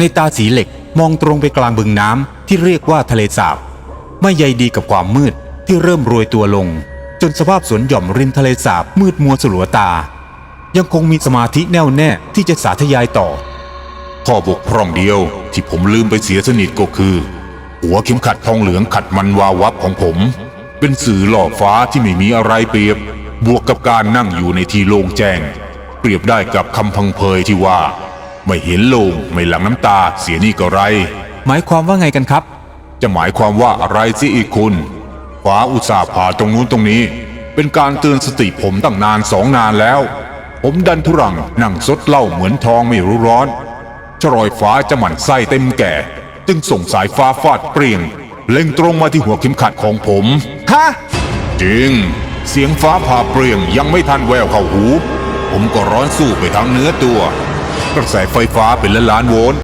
ในตาสีเหล็กมองตรงไปกลางบึงน้ำที่เรียกว่าทะเลสาบ ไม่ใยดีกับความมืดที่เริ่มโรยตัวลง จนสภาพสวนหย่อมริมทะเลสาบมืดมัวสลัวตา ยังคงมีสมาธิแน่วแน่ที่จะสาธยายต่อ ข้อบกพร่องเดียวที่ผมลืมไปเสียสนิทก็คือ หัวเข็มขัดทองเหลืองขัดมันวาวับของผม เป็นสื่อหล่อฟ้าที่ไม่มีอะไรเปรียบ บวกกับการนั่งอยู่ในที่โล่งแจ้ง เปรียบได้กับคำพังเพยที่ว่า ไม่เห็นโลงไม่หลั่งน้ำตาเสียนี่ก็ไร หมายความว่าไงกันครับ จะหมายความว่าอะไรสิอีกคุณฟ้าอุตส่าห์ผ่าตรงนู้นตรงนี้ เป็นการเตือนสติผมตั้งนานสองนานแล้ว ผมดันทุรังนั่งซดเหล้าเหมือนทองไม่รู้ร้อนชรอยฟ้าจะหมั่นไส้เต็มแก่ จึงส่งสายฟ้าฟาดเปรียง เล็งตรงมาที่หัวเข็มขัดของผมฮะจริง เสียงฟ้าผ่าเปรียงยังไม่ทันแววเข้าหู ผมก็ร้อนสู้ไปทั้งเนื้อตัว กระแสไฟฟ้าเป็นล้านล้านโวลต์